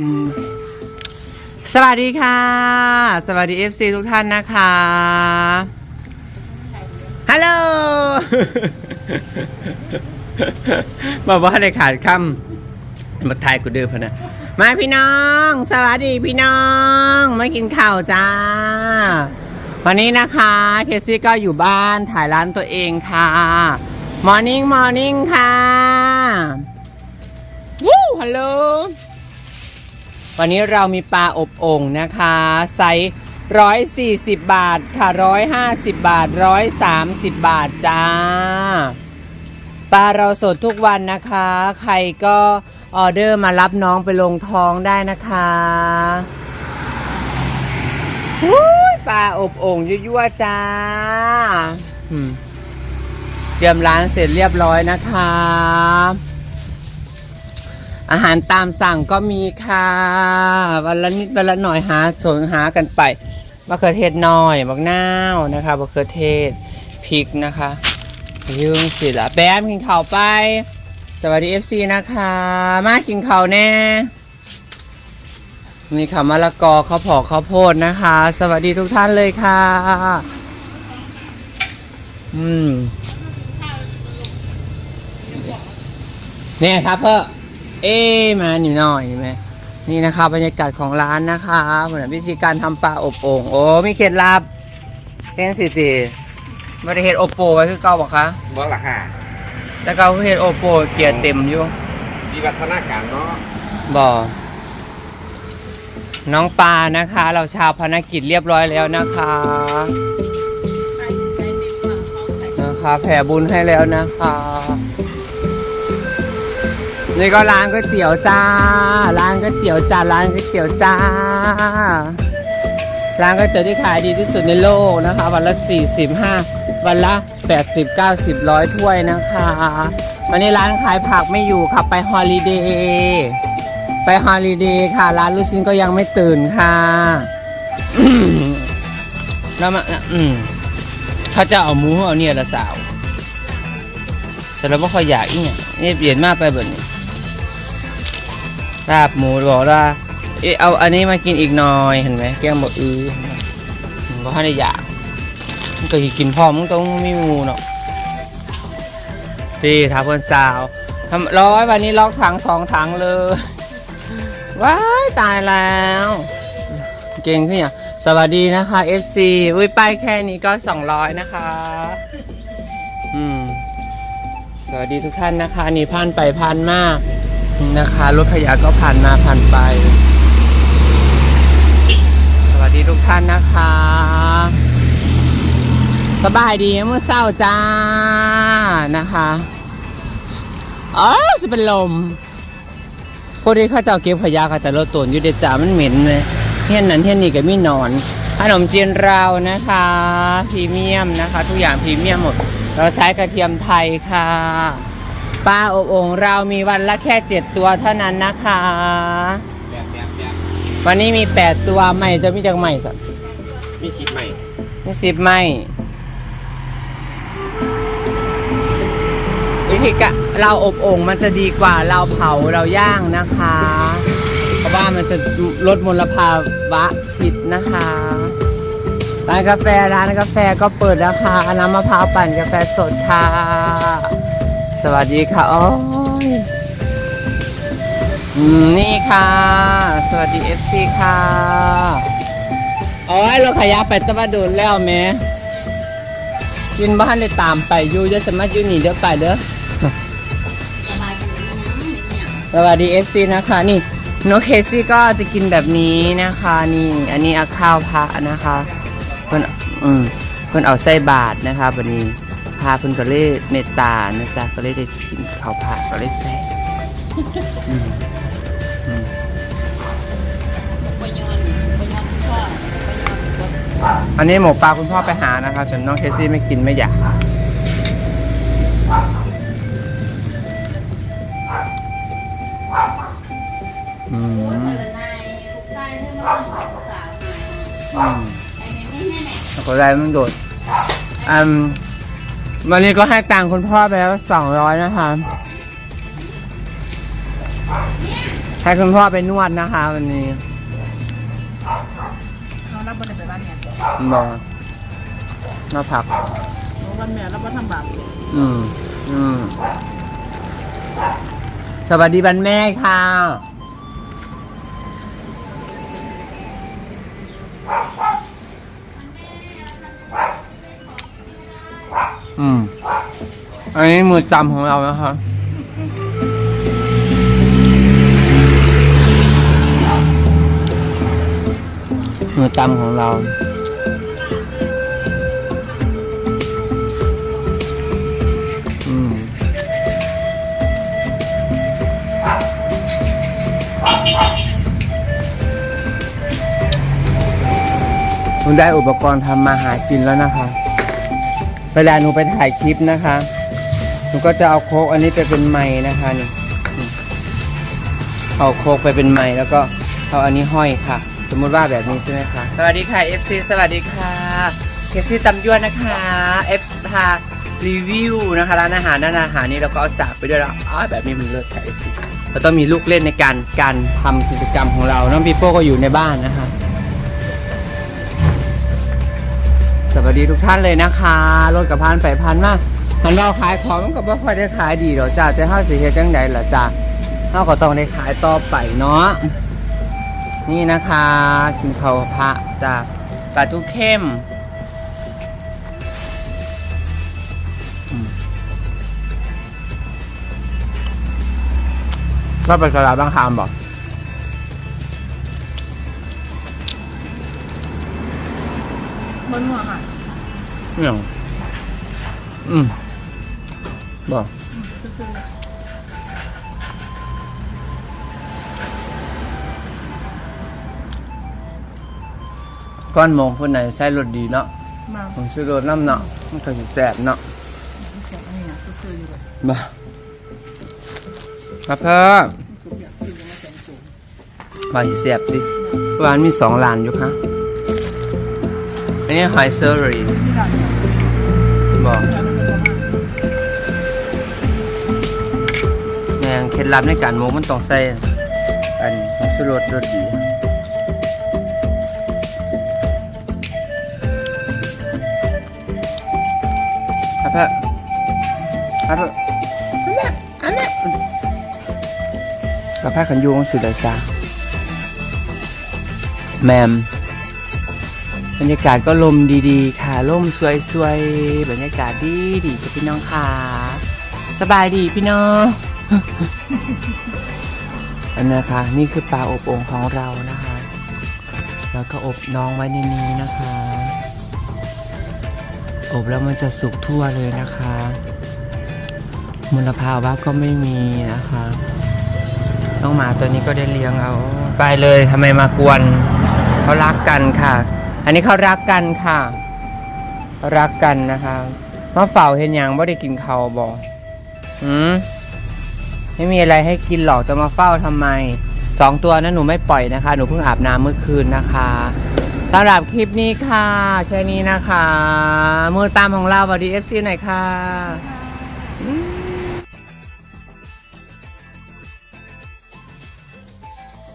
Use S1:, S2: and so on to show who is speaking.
S1: สวัสดีค่ะ สวัสดี FC ทุกท่านนะคะ ฮัลโหลบอกว่าได้ขาดคำมาทายกูเดือพะนะ มาพี่น้อง สวัสดีพี่น้อง มากินข้าวจ้า วันนี้นะคะ เคซี่ก็อยู่บ้านถ่ายร้านตัวเองค่ะ มอร์นิ่งมอร์นิ่งค่ะวู้ฮัลโหล วันนี้เรามีปลาอบโอ่งนะคะไซส์ร้อยสี่สิบบาทค่ะร้อยห้าสิบบาทร้อยสามสิบบาทจ้า ปลาเราสดทุกวันนะคะ ใครก็ออเดอร์มารับน้องไปลงท้องได้นะคะวู้ยปลาอบโอ่งยั่วๆจ้าเตรียมร้านเสร็จเรียบร้อยนะคะ อาหารตามสั่งก็มีค่ะวันละนิดวันละหน่อยหาสนหากันไปมะเขือเทศน้อยมะนาวนะคะมะเขือเทศพริกนะคะยืงสิละแบมกินข้าวไป สวัสดี FC นะคะ มากินข้าวแน่นี่ค่ะมะละกอข้าวผอกข้าวโพดนะคะ สวัสดีทุกท่านเลยค่ะ อืมเนี่ยครับเพื่อ เอ๊ะมาหนิหน่อยไหมนี่นะคะบรรยากาศของร้านนะคะเหมือนวิธีการทำปลาอบโอ่งโอ้มีเคล็ดลับเพ่งสิสิไม่ได้เห็ดโอโปไว้คือเก่าบอกคะ
S2: บ่ล่ะค่ะ
S1: แต่เก่าคือเห็ดโอโปเกียร์เต็มอยู่
S2: วิวัฒนาการเนาะ
S1: บ่น้องปลานะคะ เราชาวภารกิจเรียบร้อยแล้วนะคะนะคะแผ่บุญให้แล้วนะคะ นี่ก็ร้านก๋วยเตี๋ยวจ้า ร้านก๋วยเตี๋ยวจ้า ร้านก๋วยเตี๋ยวจ้า ร้านก๋วยเตี๋ยวที่ขายดีที่สุดในโลกนะคะ วันละ45วันละ80 90ร้อยถ้วยนะคะ วันนี้ร้านขายผักไม่อยู่ค่ะไปฮอลิเดย์ไปฮอลิเดย์ค่ะ ร้านลูกชิ้นก็ยังไม่ตื่นค่ะแล้วมาอืมเขาจะเอาหมูเอาเนี่ยละสาวแต่เราไม่ค่อยอยากอีเนี่ยเปลี่ยนมากไปแบบนี้ ลาบหมูบอกว่าเอะเอาอันนี้มากินอีกหน่อยเห็นไหมแก้มบอกอือมันก็ให้ได้อยากมันก็กินพร้อมมันต้องมีหมูเนาะตีทาพนสาวทำร้อยวันนี้ล็อกถังสองถังเลยว้ายตายแล้ว เก่งขึ้นอย่างสวัสดีนะคะ FC อุ้ยไปแค่นี้ก็200นะคะ อืมสวัสดีทุกท่านนะคะ นี่ผ่านไปผ่านมาก นะคะรถขยะก็ผ่านมาผ่านไป สวัสดีทุกท่านนะคะ สบายดีเมื่อเศร้าจ้านะคะเออจะเป็นลมพวกที่เข้าเจ้าเก็บขยะเขาจะลดตนอยู่เด็ดจ้ามันเหม็นเลยเที่ยนนั้นเที่ยนนี้ก็มีหนอนขนมจีนเรานะคะพรีเมียมนะคะ ทุกอย่างพรีเมียมหมด เราใช้กระเทียมไทยค่ะ ปลาอบโอ่งเรามีวันละแค่เจ็ดตัวเท่านั้นนะคะ
S2: แบบแบบแบบ
S1: วันนี้มีแปดตัวใหม่จะมีจากใหม่สัก
S2: มีสิบใหม่
S1: มีสิบใหม่วิธีกะเราอบโอ่งมันจะดีกว่าเราเผาเราย่างนะคะ เพราะว่ามันจะลดมลภาวะพิษนะคะร้านกาแฟร้านกาแฟก็เปิดแล้วค่ะน้ำมะพร้าวปั่นกาแฟสดค่ะ สวัสดีค่ะโอ้ยอืมนี่ค่ะ สวัสดี FC ค่ะโอ้ยรถขยะไปตะวันโดนแล้วแม่กินบ้านเลยตามไปอยู่จะสามารถอยู่นี่เดี๋ยวไปเด้อสวัสดี FC นะคะ นี่นกเคซี่ก็จะกินแบบนี้นะคะ นี่ อันนี้เอาข้าวพระนะคะเพิ่นอืมเพิ่นเอาไส้บาทนะคะวันนี้ พาเพิ่นก็เลยเมตตานะจ๊ะก็เลยได้กินข้าวพระก็เลยแซ่บอืมอืมอันนี้หมูปลาคุณพ่อไปหานะครับส่วนน้องเคซี่ไม่กินไม่อยาก อืมอืมก็ได้มันโดดอืม วันนี้ก็ให้ตังค์คุณพ่อไปแล้วสองร้อยนะคะ ให้ให้คุณพ่อไปนวดนะคะ วันนี้
S3: เรารับบริไปบ้านเนี่ย
S1: บอกมาพัก
S3: วันแม่รับว่าทำบาป
S1: อืม อืม สวัสดีวันแม่ค่ะ อืม อันนี้มือจำของเรานะคะมือจำของเราอืมหนูได้อุปกรณ์ทำมาหากินแล้วนะคะ เวลาหนูไปถ่ายคลิปนะคะ หนูก็จะเอาโคกอันนี้ไปเป็นไม้นะคะนี่ เอาโคกไปเป็นไม้แล้วก็เอาอันนี้ห้อยค่ะ สมมติว่าแบบนี้ใช่ไหมคะสวัสดีค่ะ FC สวัสดีค่ะ FC ตำยวนนะคะ F พารีวิวนะคะร้านอาหารร้านอาหารนี่เราก็เอาสากไปด้วยแล้วอ๋อแบบนี้มันเลิศค่ะ FC เราต้องมีลูกเล่นในการการทำกิจกรรมของเราน้องปีโป้ก็อยู่ในบ้านนะคะ สวัสดีทุกท่านเลยนะคะรถกับพานไปพันมาพันเราขายของมันก็ไม่ค่อยได้ขายดีหรอกจ้าแต่ถ้าสิเฮ็ดจังใดล่ะจ้าเราก็ต้องได้ขายต่อไปเนาะนี่นะคะกินข้าวพระจ้าปลาทูเข้มอืมว่าไปตลาดบางคามบอก
S3: มันหัวค่ะ
S1: เนี่ยอืมบอก
S3: ซื้อ
S1: ก้อนโมงคนไหนใช้รถดีเนาะ
S3: มา
S1: ผมซื้อรถน้ำเนาะมันก็สิแสบเนาะ
S3: แกอันนี้นะซื้ออยู่เลย
S1: บ้าครับเพิ่ม
S3: สุกอยากซื้อยังไม่แสนสูง
S1: ว่าสิแสบดิร้านมีสองร้านอยู่ค่ะ อันนี้หอยเซอรี่บอกแมงเคล็ดลับในการโมมันต้องใส่อันผมซื้อรถรถดีครับเพิ่มครับเพิ่อันนี้อันนี้กับผ้าขันยูงสิเดซาแมม บรรยากาศก็ลมดีๆ ค่ะลมสวยๆ บรรยากาศดีดีๆจ้ะพี่น้องค่ะ สบายดีพี่น้องอันนะคะนี่คือปลาอบโอ่งของเรานะคะ แล้วก็อบน้องไว้ในนี้นะคะ อบแล้วมันจะสุกทั่วเลยนะคะมลภาวะก็ไม่มีนะคะน้องหมาตัวนี้ก็ได้เลี้ยงเอา ไปเลยทำไมมากวนเขารักกันค่ะ อันนี้เขารักกันค่ะ รักกันนะคะมาเฝ้าเห็นอยังว่าได้กินเขาบอหืมไม่มีอะไรให้กินหรอกจะมาเฝ้าทำไมสองตัวนั้นหนูไม่ปล่อยนะคะ หนูเพิ่งอาบน้ำเมื่อคืนนะคะสำหรับคลิปนี้ค่ะ แค่นี้นะคะ มือตามของเราสวัสดีเอฟซีหน่อย
S3: ค่ะ